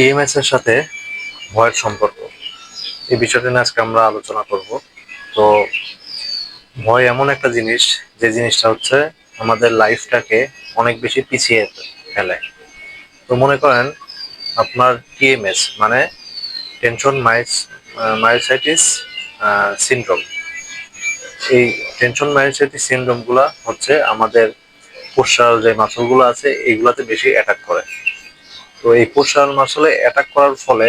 TMS এর সাথে ভয়ের সম্পর্ক। এই বিষয়টা নিয়ে আজকে আমরা আলোচনা করব। তো ভয় এমন একটা জিনিস, যে জিনিসটা হচ্ছে আমাদের লাইফটাকে অনেক বেশি পিছিয়ে ফেলে। তো মনে করেন আপনার টিএমএস মানে টেনশন মাইস, মায়োসাইটিস সিনড্রোম। এই টেনশন মায়োসাইটিস সিনড্রোমগুলো হচ্ছে আমাদের পোষার যে মাসলগুলো আছে, এইগুলাতে বেশি অ্যাটাক করে। তো এই পোষার মাসলে অ্যাটাক করার ফলে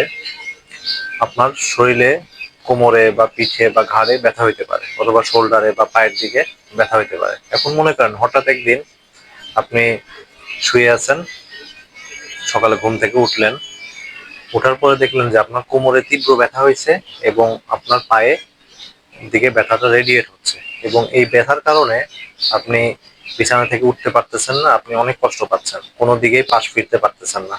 আপনার শরীরে কোমরে বা পিঠে বা ঘাড়ে ব্যথা হইতে পারে অথবা শোল্ডারে বা পায়ের দিকে ব্যথা হইতে পারে। এখন মনে করেন হঠাৎ একদিন আপনি শুয়ে আছেন, সকালে ঘুম থেকে উঠলেন ওঠার পরে দেখলেন যে আপনার কোমরে তীব্র ব্যথা হয়েছে এবং আপনার পায়ে দিকে ব্যথাটা রেডিয়েট হচ্ছে এবং এই ব্যথার কারণে আপনি বিছানা থেকে উঠতে পারতেছেন না, আপনি অনেক কষ্ট পাচ্ছেন। কোনো দিকেই পাশ ফিরতে পারতেছেন না।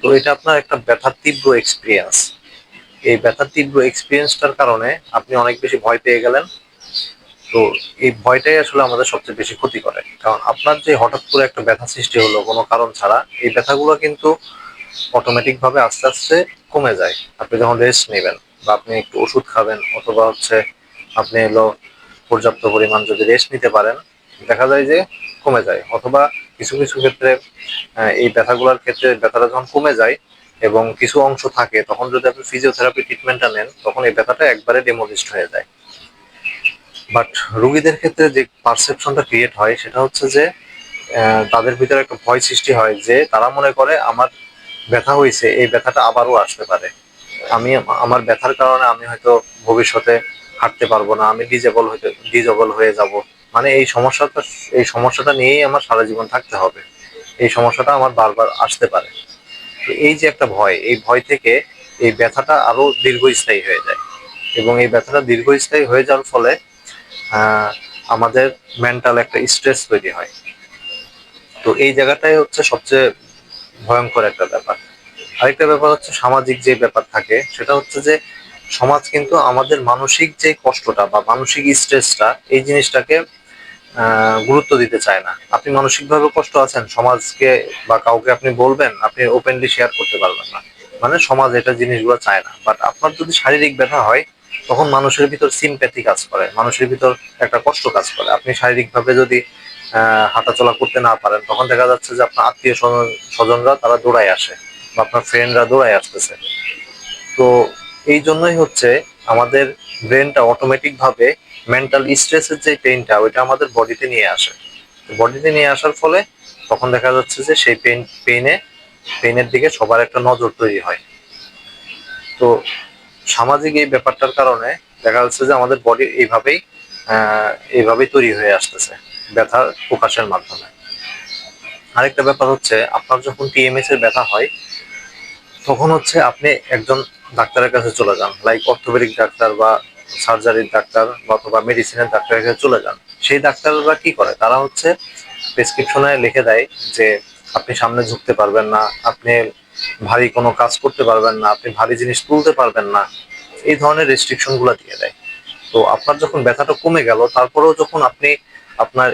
তো এটা আপনার একটা ব্যথার তীব্র এক্সপিরিয়েন্স এই ব্যথার তীব্র এক্সপিরিয়েন্সটার কারণে আপনি অনেক বেশি ভয় পেয়ে গেলেন। তো এই ভয়টাই আসলে আমাদের সবচেয়ে বেশি ক্ষতি করে। কারণ আপনার যে হঠাৎ করে একটা ব্যথা সৃষ্টি হলো কোনো কারণ ছাড়া, এই ব্যথাগুলো কিন্তু অটোমেটিকভাবে আস্তে আস্তে কমে যায়। আপনি যখন রেস্ট নেবেন বা আপনি একটু ওষুধ খাবেন অথবা হচ্ছে আপনি এলো পর্যাপ্ত পরিমাণ যদি রেস্ট নিতে পারেন দেখা যায় যে কমে যায়, অথবা কিছু কিছু ক্ষেত্রে এই ব্যথাগুলোর ক্ষেত্রে ব্যথাটা যখন কমে যায় এবং কিছু অংশ থাকে, তখন যদি আপনি ফিজিওথেরাপি ট্রিটমেন্টটা নেন, তখন এই ব্যথাটা একবারে ডেমোলিস্ট হয়ে যায়। বাট রুগীদের ক্ষেত্রে যে পারসেপশনটা ক্রিয়েট হয়, সেটা হচ্ছে যে তাদের ভিতরে একটা ভয় সৃষ্টি হয় যে, তারা মনে করে, আমার ব্যথা হয়েছে এই ব্যথাটা আবারও আসতে পারে। আমি, আমার ব্যথার কারণে আমি হয়তো ভবিষ্যতে হাঁটতে পারব না, আমি ডিজেবল হইতে, ডিজেবল হয়ে যাব। মানে এই সমস্যাটা এই সমস্যাটা নিয়েই আমার সারা জীবন থাকতে হবে। এই সমস্যাটা আমার বারবার আসতে পারে। তো এই যে একটা ভয়, এই ভয় থেকে এই ব্যথাটা আরও দীর্ঘস্থায়ী হয়ে যায়। এবং এই ব্যথাটা দীর্ঘস্থায়ী হয়ে যাওয়ার ফলে আমাদের মেন্টাল একটা স্ট্রেস তৈরি হয়। তো এই জায়গাটাই হচ্ছে সবচেয়ে ভয়ঙ্কর একটা ব্যাপার। আরেকটা ব্যাপার হচ্ছে সামাজিক যে ব্যাপার থাকে, সেটা হচ্ছে যে সমাজ কিন্তু আমাদের মানসিক যে কষ্টটা বা মানসিক স্ট্রেসটা এই জিনিসটাকে গুরুত্ব দিতে চায় না। আপনি মানসিকভাবে কষ্ট আছেন, সমাজকে বা কাউকে আপনি বলবেন, আপনি ওপেনলি শেয়ার করতে পারবেন না। মানে সমাজ এটা জিনিসগুলো চায় না। বাট আপনার যদি শারীরিক ব্যথা হয়, তখন মানুষের ভিতর সিম্প্যাথি কাজ করে, মানুষের ভিতর একটা কষ্ট কাজ করে। আপনি শারীরিকভাবে যদি হাঁটাচলা করতে না পারেন, তখন দেখা যাচ্ছে যে আপনার আত্মীয় স্বজনরা তারা দৌড়ায় আসে বা আপনার ফ্রেন্ডরা দৌড়ায় আসতেছে। তো এই জন্যই হচ্ছে আমাদের ব্রেনটা অটোমেটিক ভাবে মেন্টাল স্ট্রেসের যে পেইনটা ওইটা আমাদের বডিতে নিয়ে আসে। বডিতে নিয়ে আসার ফলে তখন দেখা যাচ্ছে যে সেই পেইন পেইনে পেইনের দিকে সবার একটা নজর তৈরি হয়। তো সামাজিক এই ব্যাপারটার কারণে দেখা যাচ্ছে যে আমাদের বডি এইভাবেই এইভাবেই তৈরি হয়ে আসতেছে ব্যথার প্রকাশের মাধ্যমে। আরেকটা ব্যাপার হচ্ছে, আপনার যখন টিএমএস এর ব্যথা হয়, তখন হচ্ছে আপনি একজন ডাক্তারের কাছে চলে যান লাইক অর্থোপেডিক ডাক্তার বা সার্জারির ডাক্তার অথবা মেডিসিনের ডাক্তারের কাছে চলে যান। সেই ডাক্তাররা কি করে? তারা হচ্ছে প্রেসক্রিপশনে লিখে দেয় যে, আপনি সামনে ঝুঁকতে পারবেন না, আপনি ভারী কোনো কাজ করতে পারবেন না, আপনি ভারী জিনিস তুলতে পারবেন না, এই ধরনের রেস্ট্রিকশনগুলো দিয়ে দেয়। তো আপনার যখন ব্যথাটা কমে গেল, তারপরেও যখন আপনি আপনার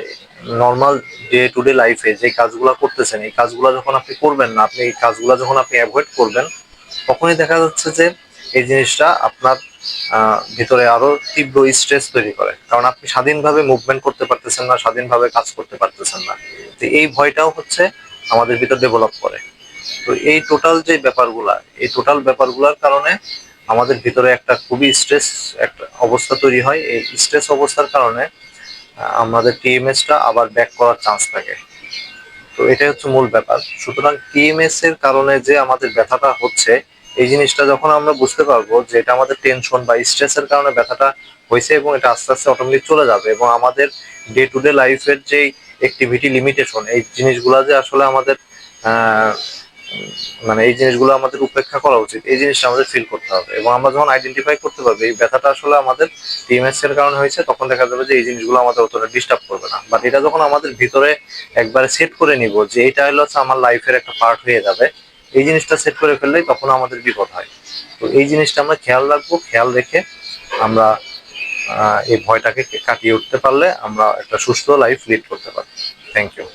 নর্মাল ডে টু ডে লাইফে যে কাজগুলো করতেছেন, এই কাজগুলো যখন আপনি করবেন না, আপনি এই কাজগুলো যখন আপনি অ্যাভয়েড করবেন তখনই দেখা যাচ্ছে যে এই জিনিসটা আপনার ভিতরে আরও তীব্র স্ট্রেস তৈরি করে। কারণ আপনি স্বাধীনভাবে মুভমেন্ট করতে পারতেছেন না, স্বাধীনভাবে কাজ করতে পারতেছেন না। তো এই ভয়টাও হচ্ছে আমাদের ভিতর ডেভেলপ করে। তো এই টোটাল যে ব্যাপারগুলা, এই টোটাল ব্যাপারগুলোর কারণে আমাদের ভিতরে একটা খুবই স্ট্রেস একটা অবস্থা তৈরি হয়। এই স্ট্রেস অবস্থার কারণে আমাদের টিএমএসটা আবার ব্যাক করার চান্স থাকে। তো এটাই হচ্ছে মূল ব্যাপার। সুতরাং টিএমএস এর কারণে যে আমাদের ব্যথাটা হচ্ছে এই জিনিসটা যখন আমরা বুঝতে পারব যে এটা আমাদের টেনশন বা স্ট্রেসের কারণে ব্যথাটা হয়েছে এবং এটা আস্তে আস্তে অটোমেটিক চলে যাবে এবং আমাদের ডে টু ডে লাইফের যে অ্যাক্টিভিটি লিমিটেশন এই জিনিসগুলো যে আসলে আমাদের মানে এই জিনিসগুলো আমাদের উপেক্ষা করা উচিত, এই জিনিসটা আমাদের ফিল করতে হবে এবং আমরা যখন আইডেন্টিফাই করতে পারব এই ব্যথাটা আসলে আমাদের টিএমএস এর কারণে হয়েছে, তখন দেখা যাবে যে এই জিনিসগুলো আমাদের অতটা ডিস্টার্ব করবে না। বাট এটা যখন আমাদের ভিতরে একবারে সেট করে নিব যে এটা হলো আমার লাইফের একটা পার্ট হয়ে যাবে এই জিনিসটা সেট করে ফেললেই তখন আমাদের বিপদ হয়। তো এই জিনিসটা আমরা খেয়াল রাখব, খেয়াল রেখে আমরা এই ভয়টাকে কাটিয়ে উঠতে পারলে আমরা একটা সুস্থ লাইফ লিড করতে পারি থ্যাংক ইউ